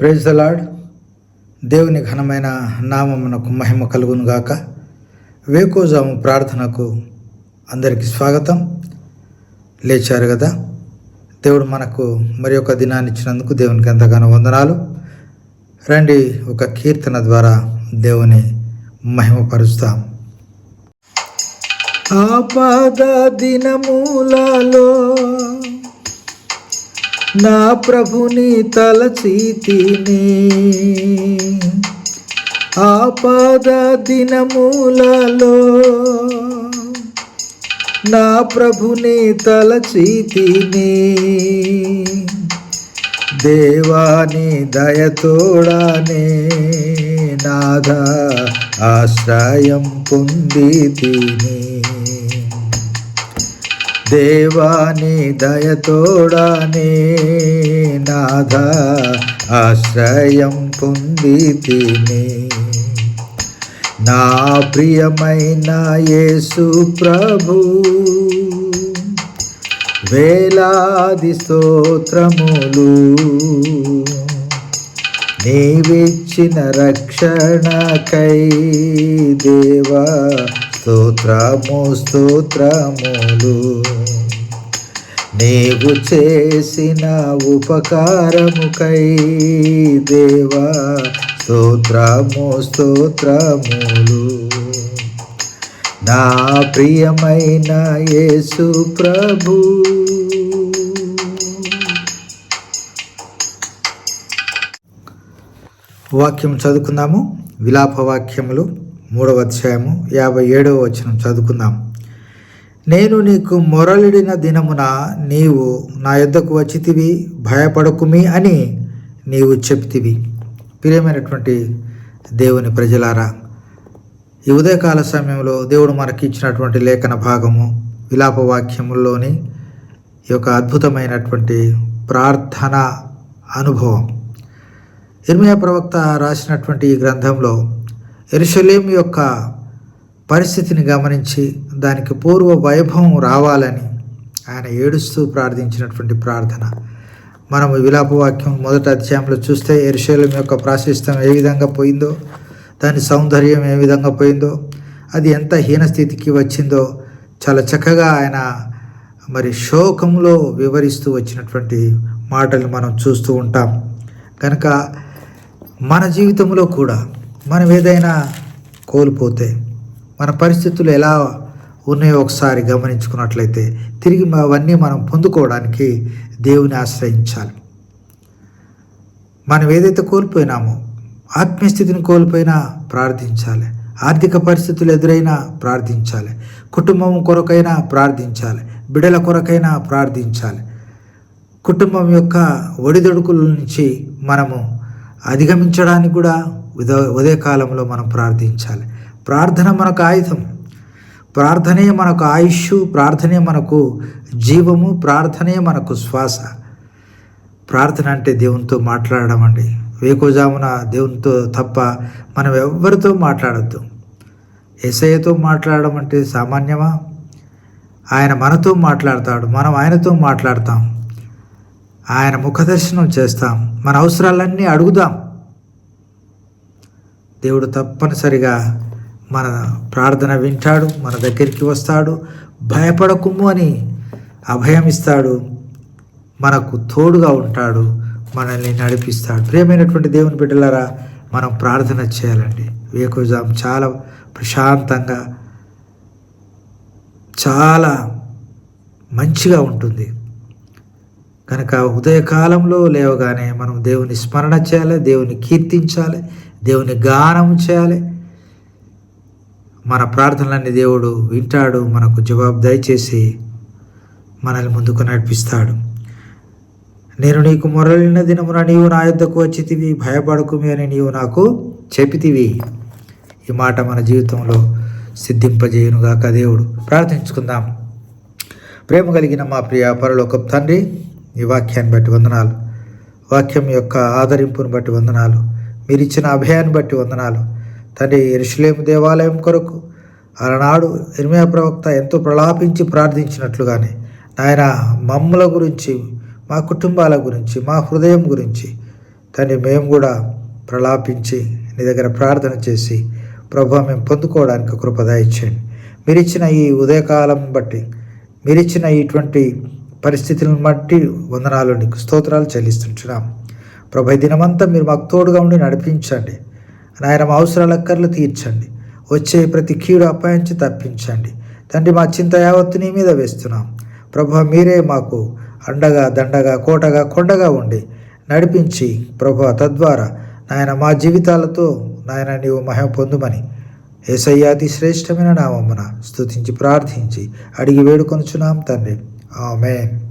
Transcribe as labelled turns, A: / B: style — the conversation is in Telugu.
A: ప్రేజ్ ద లార్డ్ దేవుని ఘనమైన నామమునకు మహిమ కలుగును గాక. వేకోజాము ప్రార్థనకు అందరికీ స్వాగతం. లేచారు కదా? దేవుడు మనకు మరి ఒక దినాన్ని ఇచ్చినందుకు దేవునికి ఎంతగానో వందనాలు. రండి ఒక కీర్తన ద్వారా దేవుని మహిమపరుస్తాం. ఆపద దినమూలలో నా ప్రభుని తలచితిని. ఆపద దినమూలలో నా ప్రభుని తలచితిని. దేవాని దయతోడానే నాద ఆశ్రయం పొంది తిని. దేవాని దయతోడానే నాథ ఆశ్రయం పొంది తిని. నా ప్రియమైన యేసు ప్రభు వేలాది స్తోత్రములు నీవిచ్చిన రక్షణకై దేవా స్తోత్రము స్తోత్రములు. నీవు చేసిన ఉపకారముకై దేవా స్తోత్రము స్తోత్రములు. నా ప్రియమైన యేసు ప్రభు. వాక్యం చదువుకుందాము. విలాప వాక్యములు మూడవ అధ్యాయము యాభై ఏడవ వచనం చదువుకుందాం. నేను నీకు మొరలిడిన దినమున నీవు నా యొద్దకు వచ్చితివి భయపడకుమి అని నీవు చెప్తివి. ప్రియమైనటువంటి దేవుని ప్రజలారా ఈ ఉదయకాల సమయంలో దేవుడు మనకి ఇచ్చినటువంటి లేఖన భాగము విలాప వాక్యముల్లోని ఈ యొక్క అద్భుతమైనటువంటి ప్రార్థన అనుభవం. ఇర్మియా ప్రవక్త రాసినటువంటి ఈ గ్రంథంలో ఎరుసలేం యొక్క పరిస్థితిని గమనించి దానికి పూర్వ వైభవం రావాలని ఆయన ఏడుస్తూ ప్రార్థించినటువంటి ప్రార్థన. మనము విలాపవాక్యం మొదట మొదటి అధ్యాయంలో చూస్తే ఎరుషలేం యొక్క ప్రాశస్త్యం ఏ విధంగా పోయిందో దాని సౌందర్యం ఏ విధంగా పోయిందో అది ఎంత హీనస్థితికి వచ్చిందో చాలా చక్కగా ఆయన మరి శోకంలో వివరిస్తూ వచ్చినటువంటి మాటలు మనం చూస్తూ ఉంటాం. కనుక మన జీవితంలో కూడా మనం ఏదైనా కోల్పోతే మన పరిస్థితులు ఎలా ఉన్నాయో ఒకసారి గమనించుకున్నట్లయితే తిరిగి అవన్నీ మనం పొందుకోవడానికి దేవుని ఆశ్రయించాలి. మనం ఏదైతే కోల్పోయినామో ఆత్మీయస్థితిని కోల్పోయినా ప్రార్థించాలి. ఆర్థిక పరిస్థితులు ఎదురైనా ప్రార్థించాలి. కుటుంబం కొరకైనా ప్రార్థించాలి. బిడల కొరకైనా ప్రార్థించాలి. కుటుంబం యొక్క ఒడిదొడుకుల నుంచి మనము అధిగమించడానికి కూడా ఉద ఉదయకాలంలో మనం ప్రార్థించాలి. ప్రార్థన మనకు ఆయుధం. ప్రార్థనే మనకు ఆయుష్ ప్రార్థనే మనకు జీవము ప్రార్థనే మనకు శ్వాస. ప్రార్థన అంటే దేవునితో మాట్లాడడం అండి. వేకోజామున దేవునితో తప్ప మనం ఎవ్వరితో మాట్లాడద్దు. ఎస్ఐతో మాట్లాడడం అంటే సామాన్యమా? ఆయన మనతో మాట్లాడతాడు మనం ఆయనతో మాట్లాడతాం. ఆయన ముఖదర్శనం చేస్తాం. మన అవసరాలన్నీ అడుగుదాం. దేవుడు తప్పనిసరిగా మన ప్రార్థన వింటాడు మన దగ్గరికి వస్తాడు. భయపడకుము అని అభయం ఇస్తాడు. మనకు తోడుగా ఉంటాడు. మనల్ని నడిపిస్తాడు. ప్రియమైనటువంటి దేవుని బిడ్డలారా మనం ప్రార్థన చేయాలండి. వేకుజాం చాలా ప్రశాంతంగా చాలా మంచిగా ఉంటుంది. కనుక ఉదయకాలంలో లేవగానే మనం దేవుని స్మరణ చేయాలి దేవుని కీర్తించాలి దేవుని గానం చేయాలి. మన ప్రార్థనలన్నీ దేవుడు వింటాడు మనకు జవాబు దయచేసి మనల్ని ముందుకు నడిపిస్తాడు. నేను నీకు మొరలిన దినమున నీవు నా యుద్ధకు వచ్చితివి భయపడకుమి అని నీవు నాకు చెప్పితివి. ఈ మాట మన జీవితంలో సిద్ధింపజేయునుగాక దేవుడు. ప్రార్థించుకుందాం. ప్రేమ కలిగిన మా ప్రియ పరలోక తండ్రి ఈ వాక్యాన్ని బట్టి వందనాలు. వాక్యం యొక్క ఆదరింపును బట్టి వందనాలు. మీరు ఇచ్చిన అభయాన్ని బట్టి వందనాలు. తండ్రి ఎరుషులేము దేవాలయం కొరకు ఆనాడు ఇర్మయ ప్రవక్త ఎంతో ప్రలాపించి ప్రార్థించినట్లుగానే నాయన మమ్మల గురించి మా కుటుంబాల గురించి మా హృదయం గురించి తండ్రి మేము కూడా ప్రలాపించి నీ దగ్గర ప్రార్థన చేసి ప్రభు మేము పొందుకోవడానికి కృప ఇచ్చేయండి మీరిచ్చిన ఈ ఉదయకాలం బట్టి మీరిచ్చిన ఇటువంటి పరిస్థితులను బట్టి వందనాలు నీకు స్తోత్రాలు చెల్లిస్తుంటున్నాం. ప్రభు దినమంతా మీరు మాకు తోడుగా ఉండి నడిపించండి. నాయన మా అవసరాల అక్కర్లు తీర్చండి. వచ్చే ప్రతి కీడు అపాయించి తప్పించండి. తండ్రి మా చింత యావత్తు నీ మీద వేస్తున్నాం. ప్రభు మీరే మాకు అండగా దండగా కోటగా కొండగా ఉండి నడిపించి ప్రభు తద్వారా నాయన మా జీవితాలతో నాయన నీవు మహిమ పొందుమని ఏసయ్యాతి శ్రేష్టమైన నామమున స్తుతించి ప్రార్థించి అడిగి వేడుకొనుచున్నాం తండ్రి. ఆమెన్.